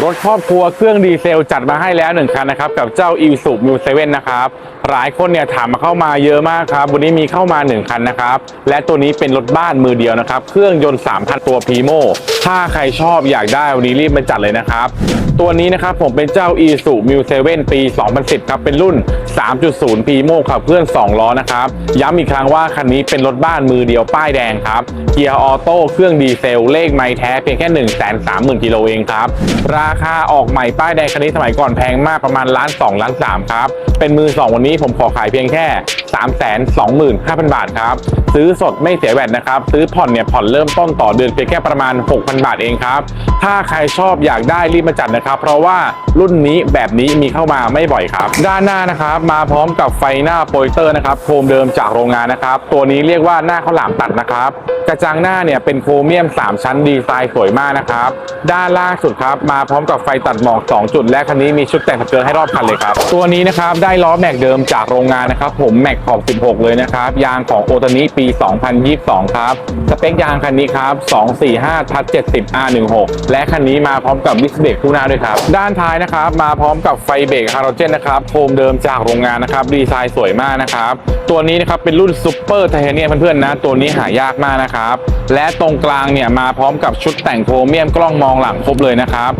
รถครอบครัวเครื่องดีเซลจัดมาให้แล้วหนึ่งคันนะครับ กับเจ้า i s u m u 7นนะครับ หลายคนเนี่ยถามมาเข้ามาเยอะมากครับ วันนี้มีเข้ามา 1 คันนะครับ และตัวนี้เป็นรถบ้านมือเดียวนะครับ เครื่องยนต์3,000ตัว Primo ถ้าใครชอบอยากได้วันนี้รีบมาจัดเลยนะครับ ตัวนี้นะครับผมเป็นเจ้า i s u m u 7ปี 2010 ครับ เป็นรุ่น 3.0 Primo ขับเคลื่อน2ล้อนะครับ ย้ำอีกครั้งว่าคันนี้เป็นรถบ้านมือเดียวป้ายแดงครับเกียร์ออโต้เครื่องดีเซลเลขไม้แท้เพียงแค่ 1 3 0 0 0 0กิโลเองครับราราคาออกใหม่ป้ายแดงคันนี้สมัยก่อนแพงมากประมาณล้าน2ล้าน3ครับ เป็นมือ 2 วันนี้ผมขอขายเพียงแค่ 3 2 5 0 0 0 บาทครับ ซื้อสดไม่เสียแวดนะครับ ซื้อผ่อนเนี่ยผ่อนเริ่มต้นต่อเดือนเพียงแค่ประมาณ 6,000 บาทเองครับ ถ้าใครชอบอยากได้รีบมาจัดนะครับ เพราะว่ารุ่นนี้แบบนี้มีเข้ามาไม่บ่อยครับ ด้านหน้านะครับ มาพร้อมกับไฟหน้าโปรเจคเตอร์นะครับโคมเดิมจากโรงงานนะครับ ตัวนี้เรียกว่าหน้าข้าวหลามตัดนะครับ กระจังหน้าเนี่ยเป็นโครเมียม 3 ชั้นดีไซน์สวยมากนะครับ ด้านล่างสุดครับ มาพร้อมกับไฟตัดหมอก 2 จุดและคันนี้มีชุดแต่งสเกิร์ตให้รอบคันเลยครับ ตัวนี้นะครับได้ล้อแม็กเดิมจากโรงงานนะครับ ผมแม็กขอบ 16 เลยนะครับ ยางของโอตานิปี 2022 ครับ สเปคยางคันนี้ครับ 245ทัด70 R16 และคันนี้มาพร้อมกับดิสเบรกคู่หน้าด้วยครับ ด้านท้ายนะครับ มาพร้อมกับไฟเบรกฮาโลเจนนะครับโคมเดิมจากโรงงานนะครับ ดีไซน์สวยมากนะครับ ตัวนี้นะครับเป็นรุ่นซูเปอร์ไทเทเนียมเพื่อนๆนะ ตัวนี้หายากมากนะครับ และตรงกลางเนี่ยมาพร้อมกับชุดแต่งโครเมียมกล้องมองหลังครบเลยนะครับ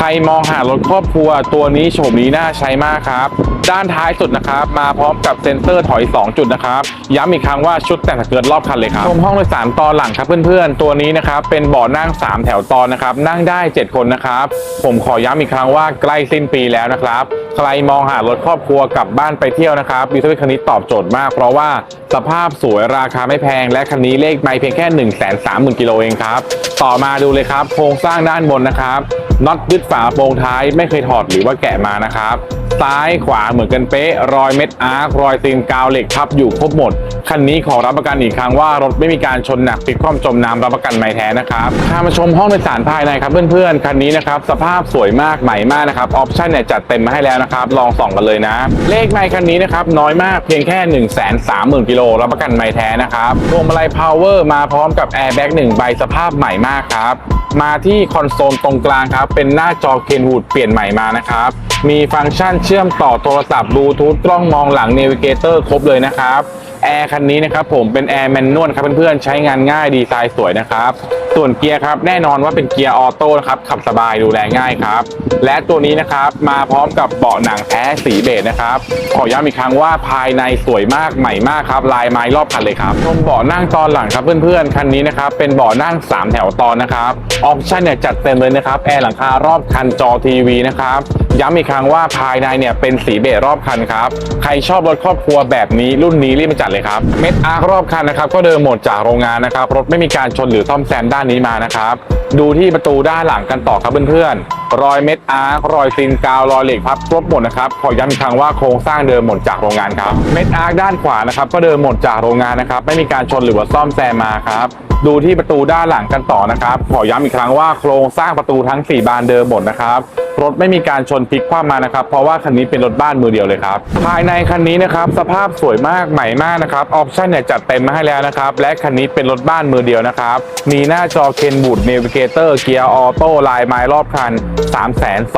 ใครมองหารถครอบครัวตัวนี้โฉมนี้น่าใช้มากครับ ด้านท้ายสุดนะครับ มาพร้อมกับเซ็นเซอร์ถอย 2 จุดนะครับ ย้ำอีกครั้งว่าชุดแต่งเกิดรอบคันเลยครับชมห้องโดยสารตอนหลังครับเพื่อนๆ ตัวนี้นะครับเป็นเบาะนั่ง 3 แถวตอนนะครับ นั่งได้ 7 คนนะครับ ผมขอย้ำอีกครั้งว่าใกล้สิ้นปีแล้วนะครับ ใครมองหารถครอบครัวกลับบ้านไปเที่ยวนะครับวิทยุคันนี้ตอบโจทย์มาก เพราะว่าสภาพสวยราคาไม่แพง และคันนี้เลขไม่เพียงแค่ 1 3 0 0 0 0กิโลเองครับ ต่อมาดูเลยครับ โครงสร้างด้านบนนะครับน็อตยึดฝาโปรงท้ายไม่เคยถอดหรือว่าแกะมานะครับ ซ้ายขวาเหมือนกันเป๊ะ รอยเม็ดอาร์ครอยตีนกาวเหล็กทับอยู่ครบหมด คันนี้ขอรับประกันอีกครั้งว่ารถไม่มีการชนหนักพลิกคว่ำจมน้ำรับประกันไม่แท้นะครับพามาชมห้องโดยสารภายในครับเพื่อนๆคันนี้นะครับสภาพสวยมากใหม่มากนะครับออปชั่นเนี่ยจัดเต็มมาให้แล้วนะครับลองส่องกันเลยนะ เลขไม่คันนี้นะครับน้อยมากเพียงแค่1 3 0 0 0 0กิโลรับประกันไม่แท้นะครับพวงมาลัยพาวเวอร์มาพร้อมกับแอร์แบ็กหนึ่งใบสภาพใหม่มากครับมาที่คอนโซลตรงกลางครับเป็นหน้าจอเคนวูดเปลี่ยนใหม่มานะครับมีฟังก์ชันเชื่อมต่อโทรศัพท์บลูทูธกล้องมองหลังเนวิเกเตอร์ครบเลยนะครับ แอร์คันนี้นะครับผมเป็นแอร์แมนนวลครับเพื่อนๆใช้งานง่ายดีไซน์สวยนะครับ ส่วนเกียร์ครับแน่นอนว่าเป็นเกียร์ออโต้นะครับขับสบายดูแลง่ายครับ และตัวนี้นะครับมาพร้อมกับเบาะหนังแท้สีเบจนะครับ ขอย้ำอีกครั้งว่าภายในสวยมากใหม่มากครับลายไม้รอบคันเลยครับชมเบาะนั่งตอนหลังครับเพื่อนๆคันนี้นะครับเป็นเบาะนั่ง 3 แถวตอนนะครับออปชั่นเนี่ยจัดเต็มเลยนะครับแอร์หลังคารอบคันจอทีวีนะครับย้ำอีกครั้งว่าภายในเนี่ยเป็นสีเบจรอบคันครับ ใครชอบรถครอบครัวแบบนี้รุ่นนี้รีบมาจัดเลยครับเม็ดอาร์ครอบคันนะครับก็เดิมหมดจากโรงงานนะครับรถไม่มีการชนหรือซ่อมแซมด้านนี้มานะครับ ดูที่ประตูด้านหลังกันต่อครับเพื่อนๆรอยเม็ดอาร์ครอยซีนกาวรอยเหล็กพับครบหมดนะครับขอย้ำอีกครั้งว่าโครงสร้างเดิมหมดจากโรงงานครับเม็ดอาร์ด้านขวานะครับก็เดิมหมดจากโรงงานนะครับ ไม่มีการชนหรือว่าซ่อมแซมมาครับดูที่ประตูด้านหลังกันต่อนะครับ ขอย้ำอีกครั้งว่าโครงสร้างประตูทั้ง 4 บานเดิมหมดนะครับ รถไม่มีการชนพลิกคว่ำมานะครับ เพราะว่าคันนี้เป็นรถบ้านมือเดียวเลยครับ ภายในคันนี้นะครับสภาพสวยมากใหม่มากนะครับออปชั่นเนี่ยจัดเต็มมาให้แล้วนะครับ และคันนี้เป็นรถบ้านมือเดียวนะครับ มีหน้าจอเคนบูดเนวิเกเตอร์เกียร์ออโต้ลายไม้รอบคัน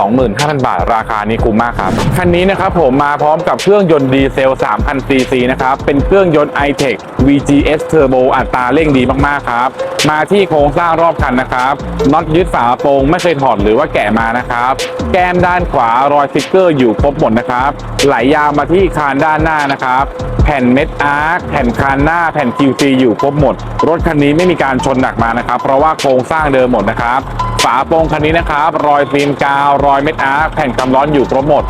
325,000 บาท ราคานี้คุ้มมากครับคันนี้นะครับผมมาพร้อมกับเครื่องยนต์ดีเซล3,000ซีซีนะครับเป็นเครื่องยนต์ i-Tech VGS Turbo อัตราเร่งดีมากๆครับมาที่โครงสร้างรอบคันนะครับน็อตยึดฝาโปรงไม่เคยถอดหรือว่าแกะมานะครับแก้มด้านขวารอยสติกเกอร์อยู่ครบหมดนะครับ ไหลยาวมาที่คานด้านหน้านะครับ แผ่นเม็ดอาร์คแผ่นคานหน้าแผ่น QC อยู่ครบหมด รถคันนี้ไม่มีการชนหนักมานะครับ เพราะว่าโครงสร้างเดิมหมดนะครับ ฝาโปรงคันนี้นะครับ รอยฟิล์มกาว รอยเม็ดอาร์แผ่นกำร้อนอยู่ครบหมด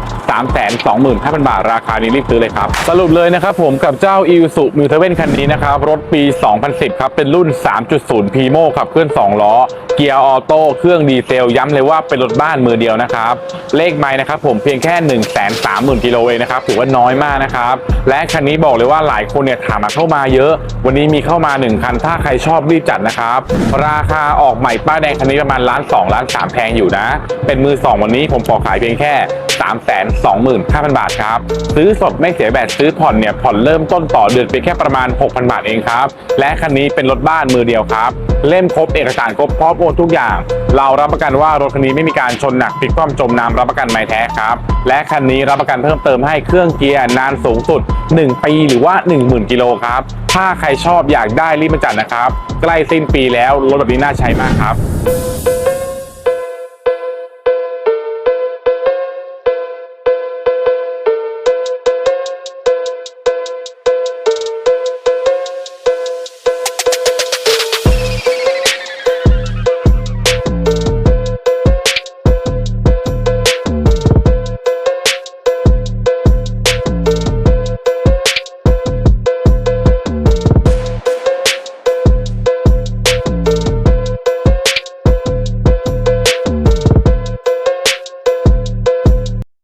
325,000 บาท ราคานี้รีบซื้อเลยครับ สรุปเลยนะครับผมกับเจ้า i s u m u t a v e n คันนี้นะครับ รถปี 2010 ครับ เป็นรุ่น 3.0 Primo ขับเคลื่อน 2 ล้อ เกียร์ออโต้เครื่องดีเซล ย้ำเลยว่าเป็นรถบ้านมือเดียวนะครับ เลขไม้นะครับผมเพียงแค่ 1 3 0 0 0 0กิโลเองนะครับถือว่าน้อยมากนะครับ และคันนี้บอกเลยว่าหลายคนเนี่ยถามมาเข้ามาเยอะ วันนี้มีเข้ามา 1 คันถ้าใครชอบรีบจัดนะครับราคาออกใหม่ป้ายแดงคันนี้ประมาณล้านาน2ล้าน3แพงอยู่นะ เป็นมือ 2 วันนี้ผมขอขายเพียงแค่ 3 2 5 0 0 0 บาทครับ ซื้อสดไม่เสียแบบซื้อผ่อนเนี่ยผ่อนเริ่มต้นต่อเดือนเพียงแค่ประมาณ 6,000 บาทเองครับ และคันนี้เป็นรถบ้านมือเดียวครับ เล่มครบเอกสารครบพร้อมโอนทุกอย่าง เรารับประกันว่ารถคันนี้ไม่มีการชนหนักพลิกคว่ำจมน้ำรับประกันไม้แท้ครับ และคันนี้รับประกันเพิ่มเติมให้เครื่องเกียร์นานสูงสุด 1 ปีหรือว่า 10,000 กิโลครับ ถ้าใครชอบอยากได้รีบมาจัดนะครับ ใกล้สิ้นปีแล้วรถแบบนี้น่าใช้มากครับ